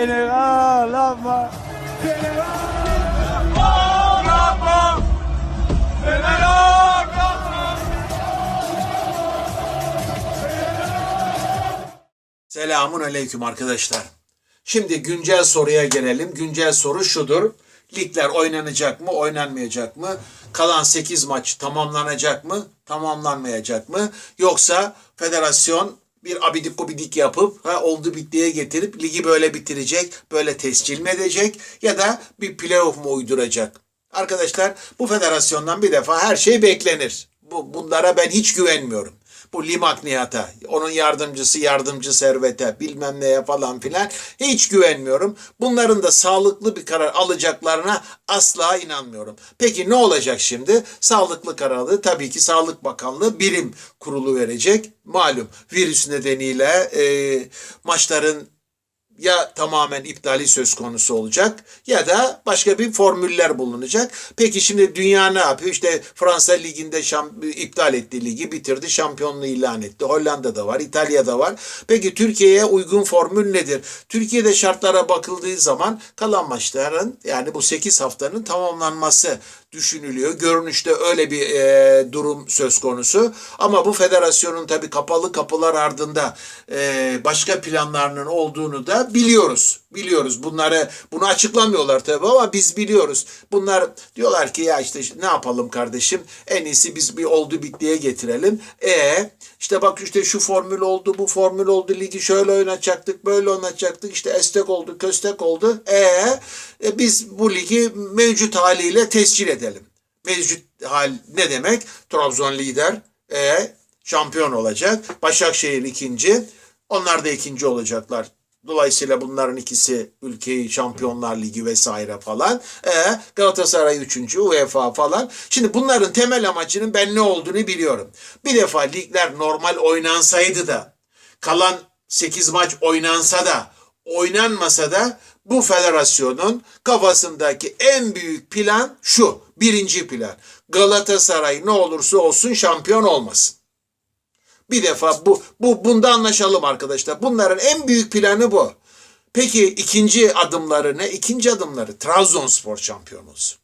Beni ağlama. Selamun aleyküm arkadaşlar. Şimdi güncel soruya gelelim. Güncel soru şudur. Ligler oynanacak mı, oynanmayacak mı? Kalan 8 maç tamamlanacak mı, tamamlanmayacak mı? Yoksa federasyon bir abidik gubidik yapıp ha, oldu bittiye getirip ligi böyle bitirecek, böyle tescil mi edecek ya da bir playoff mu uyduracak? Arkadaşlar bu federasyondan bir defa her şey beklenir. Bu, bunlara ben hiç güvenmiyorum. Bu Limak Nihat'a, onun yardımcısı yardımcı servete bilmem neye falan filan hiç güvenmiyorum. Bunların da sağlıklı bir karar alacaklarına asla inanmıyorum. Peki ne olacak şimdi? Sağlıklı kararı tabii ki Sağlık Bakanlığı birim kurulu verecek. Malum virüs nedeniyle e, maçların ya tamamen iptali söz konusu olacak ya da başka bir formüller bulunacak. Peki şimdi dünya ne yapıyor? İşte Fransa liginde şamp- iptal etti ligi, bitirdi, şampiyonluğu ilan etti. Hollanda'da var, İtalya'da var. Peki Türkiye'ye uygun formül nedir? Türkiye'de şartlara bakıldığı zaman kalan maçların yani bu 8 haftanın tamamlanması düşünülüyor. Görünüşte öyle bir e, durum söz konusu. Ama bu federasyonun tabii kapalı kapılar ardında e, başka planlarının olduğunu da biliyoruz. Biliyoruz. Bunları bunu açıklamıyorlar tabii ama biz biliyoruz. Bunlar diyorlar ki ya işte ne yapalım kardeşim? En iyisi biz bir oldu bittiye getirelim. E işte bak işte şu formül oldu, bu formül oldu. Ligi şöyle oynatacaktık, böyle oynatacaktık. İşte estek oldu, köstek oldu. E, e biz bu ligi mevcut haliyle tescil edelim. Mevcut hal ne demek? Trabzon lider, e şampiyon olacak. Başakşehir ikinci. Onlar da ikinci olacaklar. Dolayısıyla bunların ikisi ülkeyi Şampiyonlar Ligi vesaire falan. E, Galatasaray üçüncü, UEFA falan. Şimdi bunların temel amacının ben ne olduğunu biliyorum. Bir defa ligler normal oynansaydı da kalan 8 maç oynansa da oynanmasa da bu federasyonun kafasındaki en büyük plan şu. Birinci plan. Galatasaray ne olursa olsun şampiyon olmasın. Bir defa bu, bu bunda anlaşalım arkadaşlar. Bunların en büyük planı bu. Peki ikinci adımları ne? İkinci adımları Trabzonspor şampiyon olsun.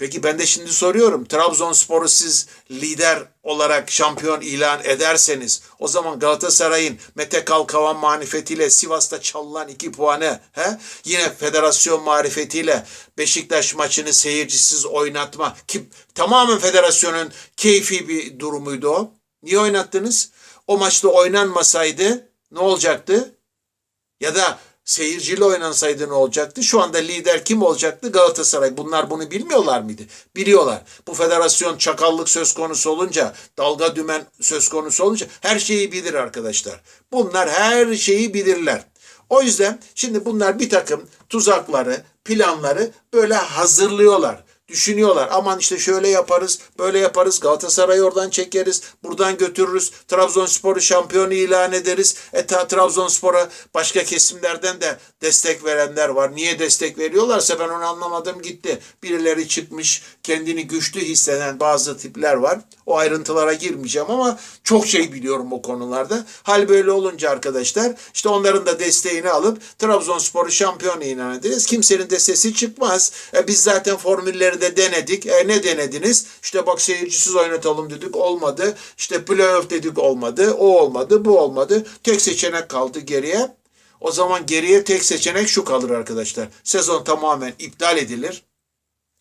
Peki ben de şimdi soruyorum. Trabzonspor'u siz lider olarak şampiyon ilan ederseniz o zaman Galatasaray'ın Mete Kalkavan marifetiyle Sivas'ta çalınan iki puanı he? yine federasyon marifetiyle Beşiktaş maçını seyircisiz oynatma ki tamamen federasyonun keyfi bir durumuydu o. Niye oynattınız? O maçta oynanmasaydı ne olacaktı? Ya da seyirciyle oynansaydı ne olacaktı? Şu anda lider kim olacaktı? Galatasaray. Bunlar bunu bilmiyorlar mıydı? Biliyorlar. Bu federasyon çakallık söz konusu olunca, dalga dümen söz konusu olunca her şeyi bilir arkadaşlar. Bunlar her şeyi bilirler. O yüzden şimdi bunlar bir takım tuzakları, planları böyle hazırlıyorlar düşünüyorlar. Aman işte şöyle yaparız, böyle yaparız. Galatasaray'ı oradan çekeriz, buradan götürürüz. Trabzonspor'u şampiyon ilan ederiz. E ta Trabzonspor'a başka kesimlerden de destek verenler var. Niye destek veriyorlarsa ben onu anlamadım gitti. Birileri çıkmış, kendini güçlü hisseden bazı tipler var. O ayrıntılara girmeyeceğim ama çok şey biliyorum o konularda. Hal böyle olunca arkadaşlar işte onların da desteğini alıp Trabzonspor'u şampiyon ilan ederiz. Kimsenin de sesi çıkmaz. E biz zaten formülleri de denedik. E ne denediniz? İşte bak seyircisiz oynatalım dedik olmadı. İşte playoff dedik olmadı. O olmadı, bu olmadı. Tek seçenek kaldı geriye. O zaman geriye tek seçenek şu kalır arkadaşlar. Sezon tamamen iptal edilir.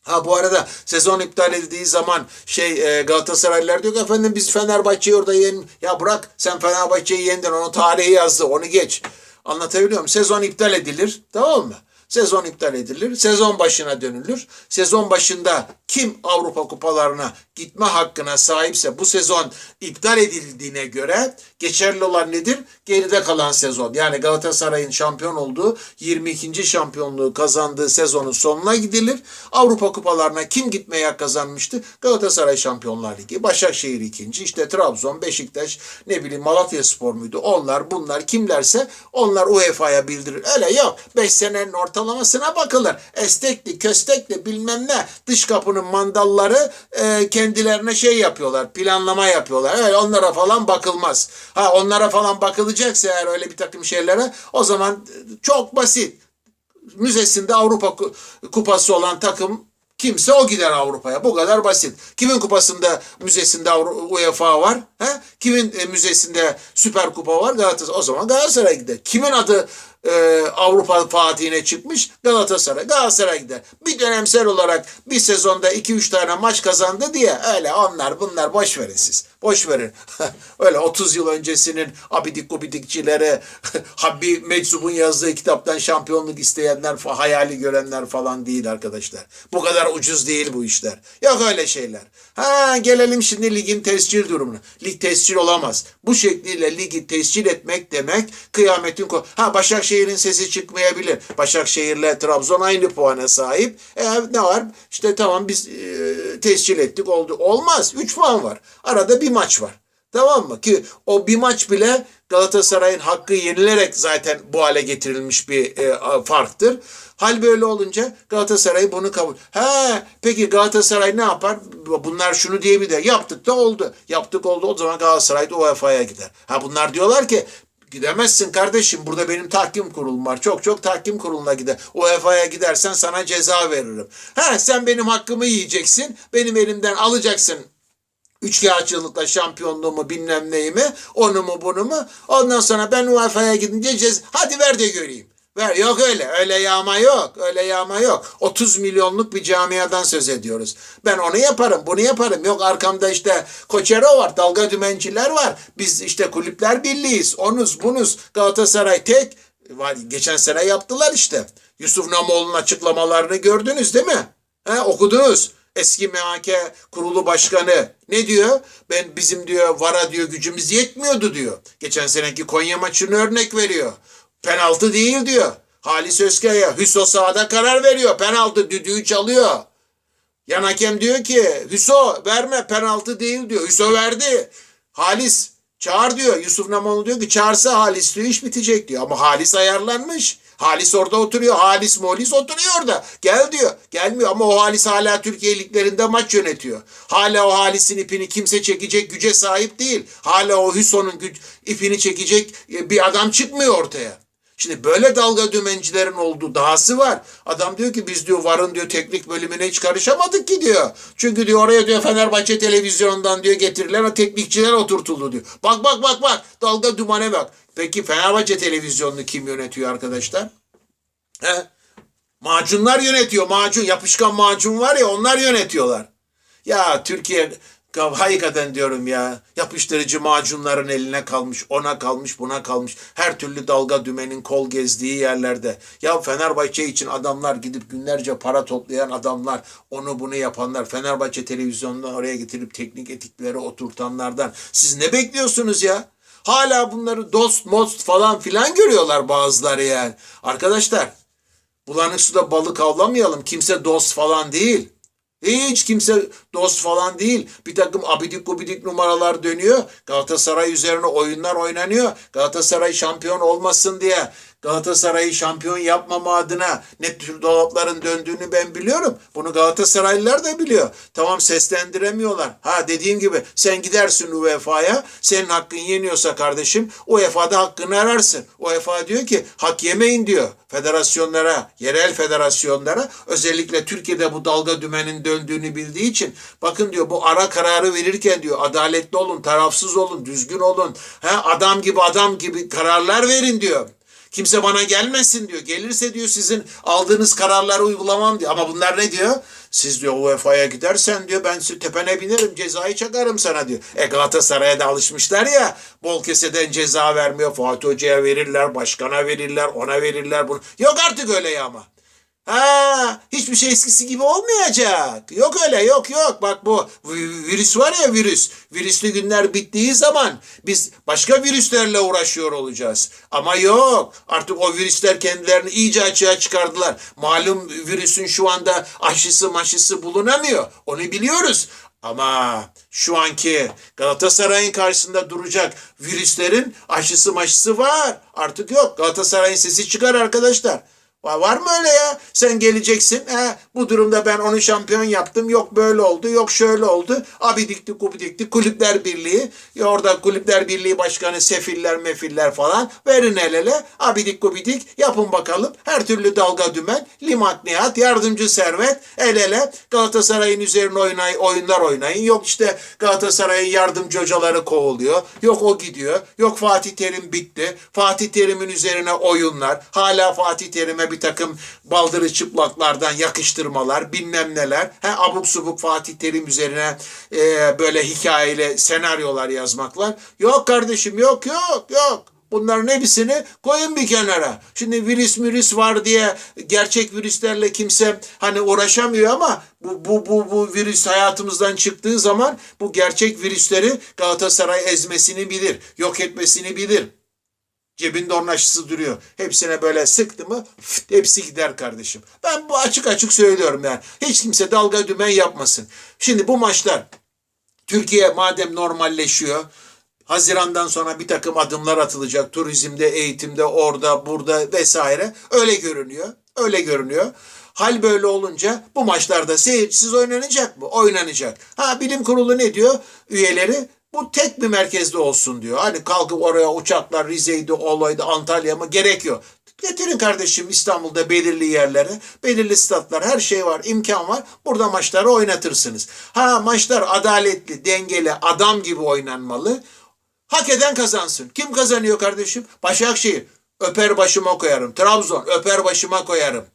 Ha bu arada sezon iptal edildiği zaman şey e, Galatasaraylılar diyor ki efendim biz Fenerbahçe'yi orada yen ya bırak sen Fenerbahçe'yi yendin onu tarihi yazdı onu geç. Anlatabiliyor muyum? Sezon iptal edilir tamam mı? Sezon iptal edilir. Sezon başına dönülür. Sezon başında kim Avrupa kupalarına gitme hakkına sahipse bu sezon iptal edildiğine göre geçerli olan nedir? Geride kalan sezon. Yani Galatasaray'ın şampiyon olduğu 22. şampiyonluğu kazandığı sezonun sonuna gidilir. Avrupa kupalarına kim gitmeye kazanmıştı? Galatasaray Şampiyonlar Ligi, Başakşehir ikinci, işte Trabzon, Beşiktaş, ne bileyim Malatya Spor muydu? Onlar bunlar kimlerse onlar UEFA'ya bildirir. Öyle yok. 5 senenin orta ortalamasına bakılır. Estekli, köstekli bilmem ne dış kapının mandalları e, kendilerine şey yapıyorlar. Planlama yapıyorlar. Öyle onlara falan bakılmaz. Ha onlara falan bakılacaksa eğer öyle bir takım şeylere o zaman e, çok basit müzesinde Avrupa Ku- kupası olan takım kimse o gider Avrupa'ya. Bu kadar basit. Kimin kupasında müzesinde UEFA var? He? Kimin e, müzesinde Süper Kupa var? Galatasaray. O zaman Galatasaray gider. Kimin adı e, Avrupa Fatih'ine çıkmış? Galatasaray. Galatasaray gider. Bir dönemsel olarak bir sezonda 2-3 tane maç kazandı diye öyle onlar bunlar boş verin siz. Boş verin. öyle 30 yıl öncesinin abidik gubidikçileri Habbi Meczub'un yazdığı kitaptan şampiyonluk isteyenler hayali görenler falan değil arkadaşlar. Bu kadar ucuz değil bu işler. Yok öyle şeyler. Ha gelelim şimdi ligin tescil durumuna. Lig tescil olamaz. Bu şekliyle ligi tescil etmek demek kıyametin ko Ha Başakşehir'in sesi çıkmayabilir. Başakşehir'le Trabzon aynı puana sahip. E, ne var? İşte tamam biz e, tescil ettik oldu. Olmaz. 3 puan var. Arada bir maç var. Tamam mı? Ki o bir maç bile Galatasaray'ın hakkı yenilerek zaten bu hale getirilmiş bir e, farktır. Hal böyle olunca Galatasaray bunu kabul. Ha peki Galatasaray ne yapar? Bunlar şunu diyebilir. Yaptık da oldu. Yaptık oldu. O zaman Galatasaray da UEFA'ya gider. Ha bunlar diyorlar ki Gidemezsin kardeşim. Burada benim tahkim kurulum var. Çok çok tahkim kuruluna gider. UEFA'ya gidersen sana ceza veririm. Ha sen benim hakkımı yiyeceksin. Benim elimden alacaksın üçkağıtçılıkla şampiyonluğumu bilmem neyimi onu mu bunu mu ondan sonra ben UEFA'ya gidince cez hadi ver de göreyim. Ver. Yok öyle. Öyle yağma yok. Öyle yağma yok. 30 milyonluk bir camiadan söz ediyoruz. Ben onu yaparım, bunu yaparım. Yok arkamda işte Koçero var, dalga dümenciler var. Biz işte kulüpler birliğiz. Onuz, bunuz. Galatasaray tek. Geçen sene yaptılar işte. Yusuf Namoğlu'nun açıklamalarını gördünüz değil mi? He, okudunuz. Eski MHK kurulu başkanı ne diyor? Ben bizim diyor vara diyor gücümüz yetmiyordu diyor. Geçen seneki Konya maçını örnek veriyor. Penaltı değil diyor. Halis Özkaya Hüso sahada karar veriyor. Penaltı düdüğü çalıyor. Yan hakem diyor ki Hüso verme penaltı değil diyor. Hüso verdi. Halis çağır diyor. Yusuf Namoğlu diyor ki çağırsa Halis diyor iş bitecek diyor. Ama Halis ayarlanmış. Halis orada oturuyor. Halis Molis oturuyor orada. Gel diyor. Gelmiyor ama o Halis hala Türkiye liglerinde maç yönetiyor. Hala o Halis'in ipini kimse çekecek güce sahip değil. Hala o Hüso'nun ipini çekecek e, bir adam çıkmıyor ortaya. Şimdi böyle dalga dümencilerin olduğu dahası var. Adam diyor ki biz diyor varın diyor teknik bölümüne hiç karışamadık ki diyor. Çünkü diyor oraya diyor Fenerbahçe televizyonundan diyor getirilen o teknikçiler oturtuldu diyor. Bak bak bak bak dalga dumane bak. Peki Fenerbahçe televizyonunu kim yönetiyor arkadaşlar? He? Macunlar yönetiyor. Macun, yapışkan macun var ya onlar yönetiyorlar. Ya Türkiye hakikaten diyorum ya. Yapıştırıcı macunların eline kalmış ona kalmış buna kalmış. Her türlü dalga dümenin kol gezdiği yerlerde. Ya Fenerbahçe için adamlar gidip günlerce para toplayan adamlar onu bunu yapanlar Fenerbahçe televizyonundan oraya getirip teknik etikleri oturtanlardan. Siz ne bekliyorsunuz ya? Hala bunları dost most falan filan görüyorlar bazıları yani. Arkadaşlar bulanık suda balık avlamayalım. Kimse dost falan değil hiç kimse dost falan değil. Bir takım abidik gubidik numaralar dönüyor. Galatasaray üzerine oyunlar oynanıyor. Galatasaray şampiyon olmasın diye Galatasaray'ı şampiyon yapmama adına ne tür dolapların döndüğünü ben biliyorum. Bunu Galatasaraylılar da biliyor. Tamam seslendiremiyorlar. Ha dediğim gibi sen gidersin UEFA'ya. Senin hakkın yeniyorsa kardeşim UEFA'da hakkını ararsın. UEFA diyor ki hak yemeyin diyor federasyonlara, yerel federasyonlara özellikle Türkiye'de bu dalga dümenin döndüğünü bildiği için bakın diyor bu ara kararı verirken diyor adaletli olun, tarafsız olun, düzgün olun. Ha, adam gibi adam gibi kararlar verin diyor. Kimse bana gelmesin diyor. Gelirse diyor sizin aldığınız kararları uygulamam diyor. Ama bunlar ne diyor? Siz diyor UEFA'ya gidersen diyor ben tepene binerim cezayı çakarım sana diyor. E Galatasaray'a da alışmışlar ya bol keseden ceza vermiyor. Fatih Hoca'ya verirler, başkana verirler, ona verirler. Bunu. Yok artık öyle ya ama. Ha, hiçbir şey eskisi gibi olmayacak. Yok öyle yok yok. Bak bu virüs var ya virüs. Virüslü günler bittiği zaman biz başka virüslerle uğraşıyor olacağız. Ama yok. Artık o virüsler kendilerini iyice açığa çıkardılar. Malum virüsün şu anda aşısı maşısı bulunamıyor. Onu biliyoruz. Ama şu anki Galatasaray'ın karşısında duracak virüslerin aşısı maşısı var. Artık yok. Galatasaray'ın sesi çıkar arkadaşlar. Var, mı öyle ya? Sen geleceksin. He, bu durumda ben onu şampiyon yaptım. Yok böyle oldu. Yok şöyle oldu. Abidikti kubidikti. Kulüpler Birliği. Ya orada Kulüpler Birliği Başkanı sefiller mefiller falan. Verin el ele. Abidik gubidik. Yapın bakalım. Her türlü dalga dümen. Limat Nihat. Yardımcı Servet. El ele. Galatasaray'ın üzerine oynay, oyunlar oynayın. Yok işte Galatasaray'ın yardımcı hocaları kovuluyor. Yok o gidiyor. Yok Fatih Terim bitti. Fatih Terim'in üzerine oyunlar. Hala Fatih Terim'e bir takım baldırı çıplaklardan yakıştırmalar. Bilmem neler. He, abuk subuk Fatih Terim üzerine e, böyle hikayeli senaryolar yazmaklar. Yok kardeşim yok yok yok. Bunların hepsini koyun bir kenara. Şimdi virüs virüs var diye gerçek virüslerle kimse hani uğraşamıyor ama bu, bu, bu, bu virüs hayatımızdan çıktığı zaman bu gerçek virüsleri Galatasaray ezmesini bilir, yok etmesini bilir. Cebinde onun aşısı duruyor. Hepsine böyle sıktı mı fıt, hepsi gider kardeşim. Ben bu açık açık söylüyorum yani. Hiç kimse dalga dümen yapmasın. Şimdi bu maçlar Türkiye madem normalleşiyor, Haziran'dan sonra bir takım adımlar atılacak. Turizmde, eğitimde, orada, burada vesaire. Öyle görünüyor. Öyle görünüyor. Hal böyle olunca bu maçlarda seyircisiz oynanacak mı? Oynanacak. Ha bilim kurulu ne diyor? Üyeleri bu tek bir merkezde olsun diyor. Hani kalkıp oraya uçaklar Rize'ydi, olaydı, Antalya mı gerekiyor. Getirin kardeşim İstanbul'da belirli yerlere, belirli statlar, her şey var, imkan var. Burada maçları oynatırsınız. Ha maçlar adaletli, dengeli, adam gibi oynanmalı. Hak eden kazansın. Kim kazanıyor kardeşim? Başakşehir. Öper başıma koyarım. Trabzon öper başıma koyarım.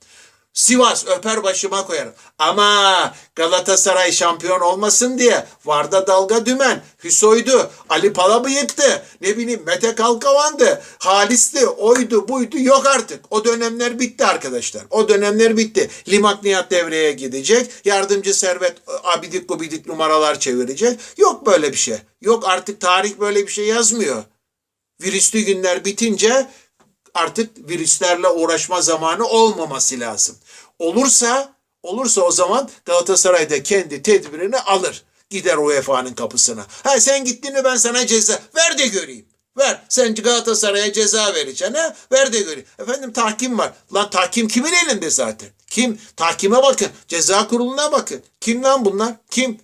Sivas öper başıma koyarım. Ama Galatasaray şampiyon olmasın diye Varda Dalga Dümen, Hüsoy'du, Ali Palabıyık'tı, ne bileyim Mete Kalkavan'dı, Halis'ti, oydu buydu yok artık. O dönemler bitti arkadaşlar. O dönemler bitti. Limak Nihat devreye gidecek. Yardımcı Servet abidik gubidik numaralar çevirecek. Yok böyle bir şey. Yok artık tarih böyle bir şey yazmıyor. Virüslü günler bitince artık virüslerle uğraşma zamanı olmaması lazım. Olursa olursa o zaman Galatasaray da kendi tedbirini alır. Gider UEFA'nın kapısına. Ha sen gittin mi ben sana ceza ver de göreyim. Ver. Sen Galatasaray'a ceza vereceksin ha? Ver de göreyim. Efendim tahkim var. Lan tahkim kimin elinde zaten? Kim? Tahkime bakın. Ceza kuruluna bakın. Kim lan bunlar? Kim?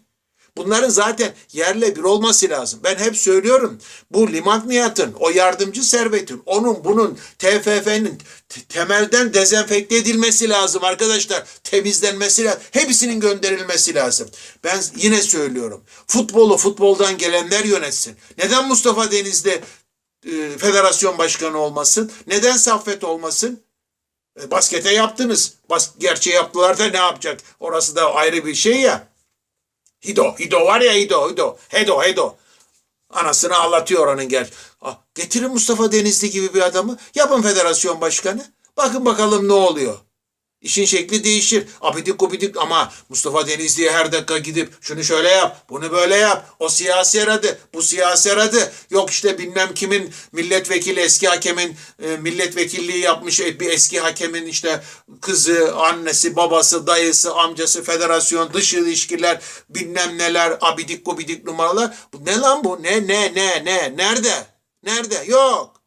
Bunların zaten yerle bir olması lazım. Ben hep söylüyorum. Bu Limak Nihat'ın, o yardımcı servetin, onun bunun TFF'nin temelden dezenfekte edilmesi lazım arkadaşlar. Temizlenmesi lazım. Hepsinin gönderilmesi lazım. Ben yine söylüyorum. Futbolu futboldan gelenler yönetsin. Neden Mustafa Denizli e, federasyon başkanı olmasın? Neden Saffet olmasın? E, baskete yaptınız. Bas, gerçi yaptılar da ne yapacak? Orası da ayrı bir şey ya. Hido, Hido var ya Hido, Hido, Hedo, Hedo. Anasını ağlatıyor oranın gel. Ah, getirin Mustafa Denizli gibi bir adamı. Yapın federasyon başkanı. Bakın bakalım ne oluyor. İşin şekli değişir. Abidik gubidik ama Mustafa Denizli'ye her dakika gidip şunu şöyle yap, bunu böyle yap. O siyasi aradı, bu siyasi aradı. Yok işte bilmem kimin milletvekili, eski hakemin e, milletvekilliği yapmış e, bir eski hakemin işte kızı, annesi, babası, dayısı, amcası, federasyon, dış ilişkiler, bilmem neler, abidik gubidik numaralar. Bu ne lan bu? Ne, ne, ne, ne? Nerede? Nerede? Yok.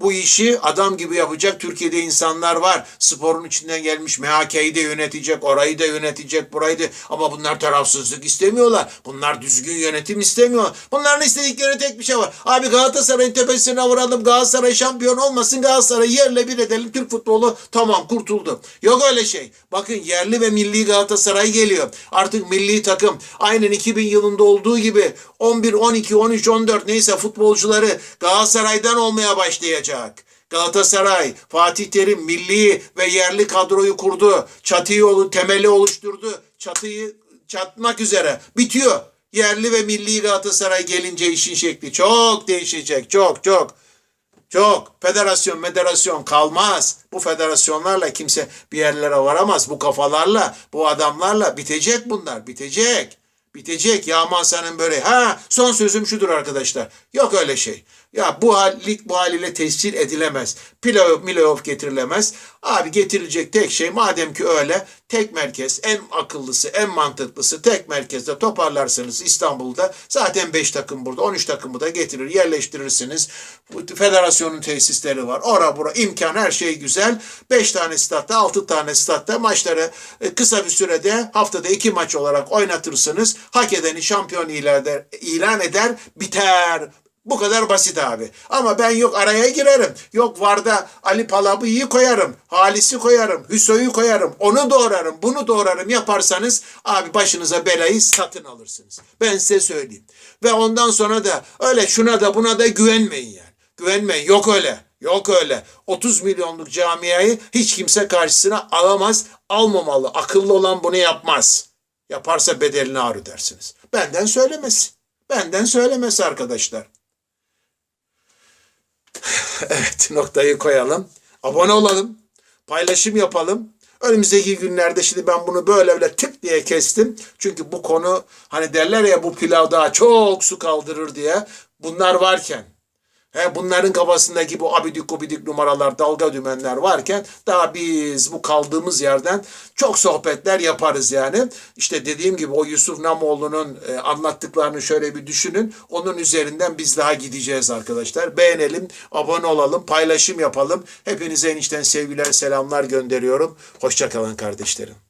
Bu işi adam gibi yapacak Türkiye'de insanlar var. Sporun içinden gelmiş MHK'yi de yönetecek, orayı da yönetecek, burayı da. Ama bunlar tarafsızlık istemiyorlar. Bunlar düzgün yönetim istemiyorlar. Bunların istedikleri tek bir şey var. Abi Galatasaray'ın tepesine vuralım. Galatasaray şampiyon olmasın. Galatasaray'ı yerle bir edelim. Türk futbolu tamam kurtuldu. Yok öyle şey. Bakın yerli ve milli Galatasaray geliyor. Artık milli takım aynen 2000 yılında olduğu gibi 11, 12, 13, 14 neyse futbolcuları Galatasaray'dan olmaya başlayacak. Galatasaray, Fatih Terim milli ve yerli kadroyu kurdu. Çatıyı, olu- temeli oluşturdu. Çatıyı çatmak üzere. Bitiyor. Yerli ve milli Galatasaray gelince işin şekli çok değişecek. Çok çok. Çok. Federasyon, federasyon kalmaz. Bu federasyonlarla kimse bir yerlere varamaz. Bu kafalarla, bu adamlarla bitecek bunlar. Bitecek. Bitecek. Yağman senin böyle. Ha son sözüm şudur arkadaşlar. Yok öyle şey. Ya bu hal, lig bu haliyle tescil edilemez. Playoff, milayoff getirilemez. Abi getirilecek tek şey madem ki öyle tek merkez en akıllısı en mantıklısı tek merkezde toparlarsanız İstanbul'da zaten 5 takım burada 13 takımı da getirir yerleştirirsiniz. Federasyonun tesisleri var. Ora bura imkan her şey güzel. 5 tane statta 6 tane statta maçları e, kısa bir sürede haftada 2 maç olarak oynatırsınız. Hak edeni şampiyon ilan eder, ilan eder biter. Bu kadar basit abi. Ama ben yok araya girerim. Yok Varda Ali Palabı'yı koyarım. Halis'i koyarım. Hüso'yu koyarım. Onu doğrarım. Bunu doğrarım yaparsanız abi başınıza belayı satın alırsınız. Ben size söyleyeyim. Ve ondan sonra da öyle şuna da buna da güvenmeyin yani. Güvenmeyin. Yok öyle. Yok öyle. 30 milyonluk camiayı hiç kimse karşısına alamaz, almamalı. Akıllı olan bunu yapmaz. Yaparsa bedelini ağır ödersiniz. Benden söylemesi. Benden söylemesi arkadaşlar. Evet noktayı koyalım. Abone olalım. Paylaşım yapalım. Önümüzdeki günlerde şimdi ben bunu böyle böyle tık diye kestim. Çünkü bu konu hani derler ya bu pilav daha çok su kaldırır diye. Bunlar varken He, bunların kafasındaki bu abidik gubidik numaralar, dalga dümenler varken daha biz bu kaldığımız yerden çok sohbetler yaparız yani. İşte dediğim gibi o Yusuf Namoğlu'nun e, anlattıklarını şöyle bir düşünün. Onun üzerinden biz daha gideceğiz arkadaşlar. Beğenelim, abone olalım, paylaşım yapalım. Hepinize enişten sevgiler, selamlar gönderiyorum. Hoşçakalın kardeşlerim.